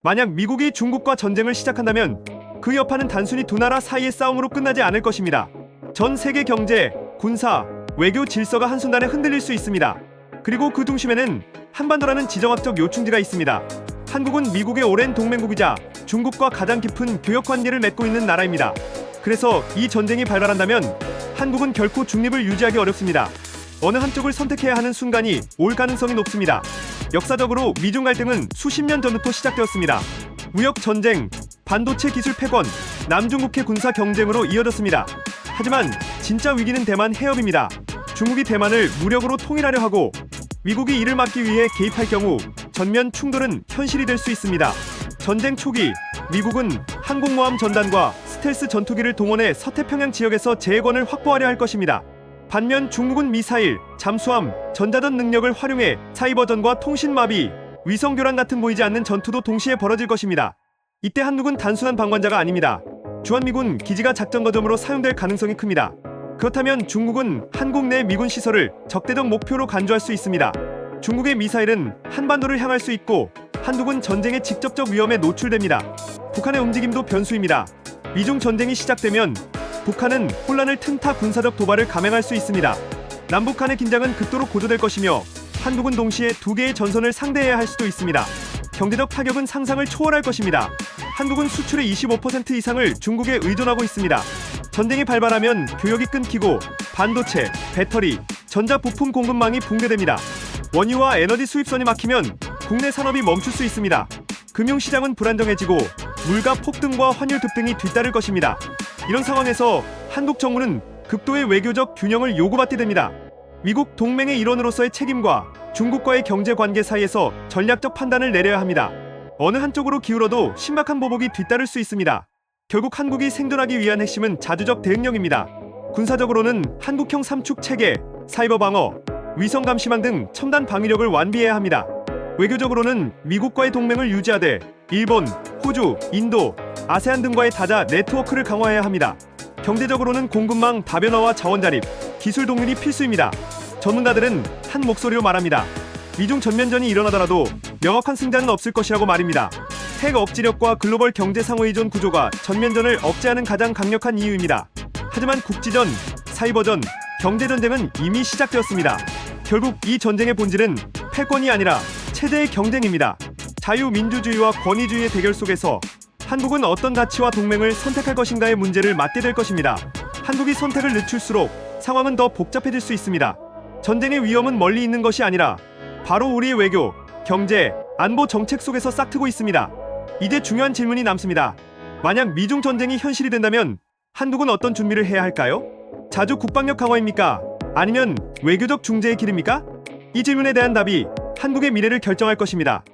만약 미국이 중국과 전쟁을 시작한다면 그 여파는 단순히 두 나라 사이의 싸움으로 끝나지 않을 것입니다. 전 세계 경제, 군사, 외교 질서가 한순간에 흔들릴 수 있습니다. 그리고 그 중심에는 한반도라는 지정학적 요충지가 있습니다. 한국은 미국의 오랜 동맹국이자 중국과 가장 깊은 교역 관계를 맺고 있는 나라입니다. 그래서 이 전쟁이 발발한다면 한국은 결코 중립을 유지하기 어렵습니다. 어느 한쪽을 선택해야 하는 순간이 올 가능성이 높습니다. 역사적으로 미중 갈등은 수십 년 전부터 시작되었습니다. 무역 전쟁, 반도체 기술 패권, 남중국해 군사 경쟁으로 이어졌습니다. 하지만 진짜 위기는 대만 해협입니다. 중국이 대만을 무력으로 통일하려 하고 미국이 이를 막기 위해 개입할 경우 전면 충돌은 현실이 될 수 있습니다. 전쟁 초기 미국은 항공모함 전단과 스텔스 전투기를 동원해 서태평양 지역에서 재해권을 확보하려 할 것입니다. 반면 중국은 미사일, 잠수함, 전자전 능력을 활용해 사이버전과 통신마비, 위성교란 같은 보이지 않는 전투도 동시에 벌어질 것입니다. 이때 한국은 단순한 방관자가 아닙니다. 주한미군 기지가 작전 거점으로 사용될 가능성이 큽니다. 그렇다면 중국은 한국 내 미군 시설을 적대적 목표로 간주할 수 있습니다. 중국의 미사일은 한반도를 향할 수 있고 한국은 전쟁의 직접적 위험에 노출됩니다. 북한의 움직임도 변수입니다. 미중 전쟁이 시작되면 북한은 혼란을 틈타 군사적 도발을 감행할 수 있습니다. 남북 간의 긴장은 극도로 고조될 것이며 한국은 동시에 두 개의 전선을 상대해야 할 수도 있습니다. 경제적 타격은 상상을 초월할 것입니다. 한국은 수출의 25% 이상을 중국에 의존하고 있습니다. 전쟁이 발발하면 교역이 끊기고 반도체, 배터리, 전자부품 공급망이 붕괴됩니다. 원유와 에너지 수입선이 막히면 국내 산업이 멈출 수 있습니다. 금융시장은 불안정해지고 물가 폭등과 환율 급등이 뒤따를 것입니다. 이런 상황에서 한국 정부는 극도의 외교적 균형을 요구받게 됩니다. 미국 동맹의 일원으로서의 책임과 중국과의 경제 관계 사이에서 전략적 판단을 내려야 합니다. 어느 한쪽으로 기울어도 심각한 보복이 뒤따를 수 있습니다. 결국 한국이 생존하기 위한 핵심은 자주적 대응력입니다. 군사적으로는 한국형 삼축 체계, 사이버 방어, 위성 감시망 등 첨단 방위력을 완비해야 합니다. 외교적으로는 미국과의 동맹을 유지하되 일본, 호주, 인도, 아세안 등과의 다자 네트워크를 강화해야 합니다. 경제적으로는 공급망 다변화와 자원 자립, 기술 동률이 필수입니다. 전문가들은 한 목소리로 말합니다. 미중 전면전이 일어나더라도 명확한 승자는 없을 것이라고 말입니다. 핵 억지력과 글로벌 경제 상호의존 구조가 전면전을 억제하는 가장 강력한 이유입니다. 하지만 국지전, 사이버전, 경제전쟁은 이미 시작되었습니다. 결국 이 전쟁의 본질은 패권이 아니라 체제의 경쟁입니다. 자유민주주의와 권위주의의 대결 속에서 한국은 어떤 가치와 동맹을 선택할 것인가의 문제를 맞게 될 것입니다. 한국이 선택을 늦출수록 상황은 더 복잡해질 수 있습니다. 전쟁의 위험은 멀리 있는 것이 아니라 바로 우리의 외교, 경제, 안보 정책 속에서 싹트고 있습니다. 이제 중요한 질문이 남습니다. 만약 미중 전쟁이 현실이 된다면 한국은 어떤 준비를 해야 할까요? 자주 국방력 강화입니까? 아니면 외교적 중재의 길입니까? 이 질문에 대한 답이 한국의 미래를 결정할 것입니다.